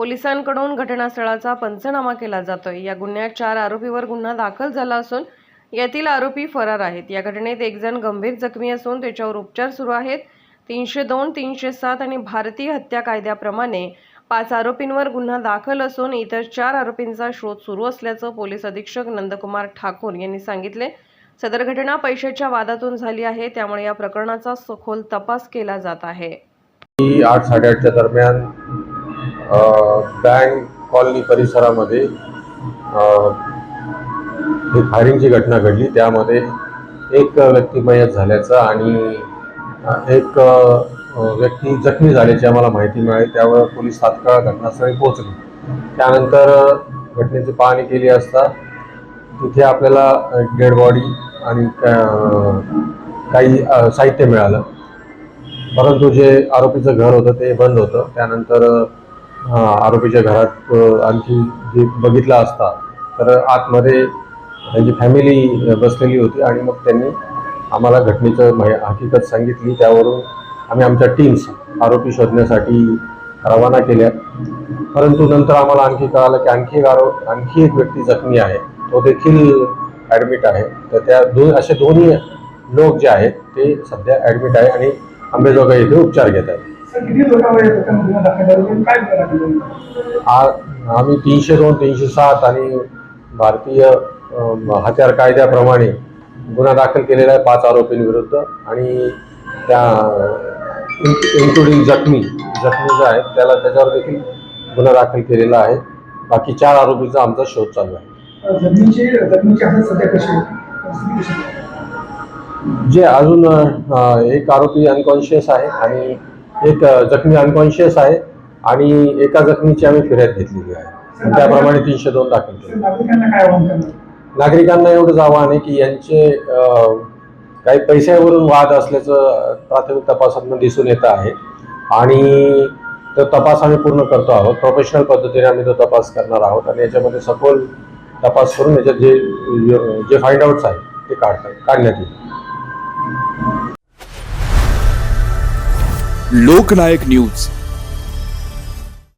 पोलिसांकडून घटनास्थळाचा पंचनामा केला जातोय. या गुन्ह्यात चार आरोपीवर गुन्हा दाखल झाला असून यातील आरोपी फरार आहेत. या घटनेत एक जण गंभीर जखमी असून त्याच्यावर उपचार सुरू आहेत. तीनशे दोन तीनशे सात आणि भारतीय हत्या कायद्याप्रमाणे पाच आरोपींवर गुन्हा दाखल असून इतर चार आरोपींचा शोध सुरू असल्याचं पोलीस अधीक्षक नंदकुमार ठाकूर यांनी सांगितले. सदर घटना पैशाच्या वादातून झाली आहे. त्यामुळे या प्रकरणाचा सखोल तपास केला जात आहे. आठ साडेआठच्या दरम्यान बँक कॉलनी परिसरामध्ये ही फायरिंगची घटना घडली. त्यामध्ये एक व्यक्ती मयत झाल्याचं आणि एक व्यक्ती जखमी झाल्याची आम्हाला माहिती मिळाली. त्यावर पोलीस तात्काळ घटनास्थळी पोहोचले. त्यानंतर घटनेची पाहणी केली असता तिथे आपल्याला डेड बॉडी आणि काही साहित्य मिळालं. परंतु जे आरोपीचं घर होतं ते बंद होतं. त्यानंतर आरोपीच्या घरात आणखी जे बघितला असता तर आतमध्ये त्यांची फॅमिली बसलेली होती आणि मग त्यांनी आम्हाला घटनेचं हकीकत सांगितली. त्यावरून आम्ही आमच्या टीम्स आरोपी शोधण्यासाठी रवाना केल्या. परंतु नंतर आम्हाला आणखी कळालं की आणखी एक आरोप आणखी एक व्यक्ती जखमी आहे. तो देखील ॲडमिट आहे. तर त्या दोन असे दोन्ही लोक जे आहेत ते सध्या ॲडमिट आहे आणि आंबेजोगाई येथे उपचार घेत आहेत. आम्ही तीनशे दोन तीनशे सात आणि भारतीय हत्यार कायद्याप्रमाणे गुन्हा दाखल केलेला आहे पाच आरोपींविरुद्ध आणि त्या इन्क्लुडिंग जखमी जखमी जो आहे त्याला त्याच्यावर देखील गुन्हा दाखल केलेला आहे. बाकी चार आरोपीचा आमचा शोध चालू आहे. जे अजून एक आरोपी अनकॉन्शियस आहे आणि एक जखमी अनकॉन्शियस आहे आणि एका जखमीची आम्ही फिर्याद घेतलेली आहे. त्याप्रमाणे तीनशे दोन दाखल केले. नागरिकांना एवढंच आव्हान आहे की यांचे काही पैशावरून वाद असल्याचं प्राथमिक तपासातून दिसून येतं आहे. आणि तो तपास आम्ही पूर्ण करतो आहोत. प्रोफेशनल पद्धतीने आम्ही तो तपास करणार आहोत आणि याच्यामध्ये सखोल तपास करून याच्यात जे जे फाइंड आउट्स आहेत ते काढतात काढण्यात येईल. लोकनायक न्यूज.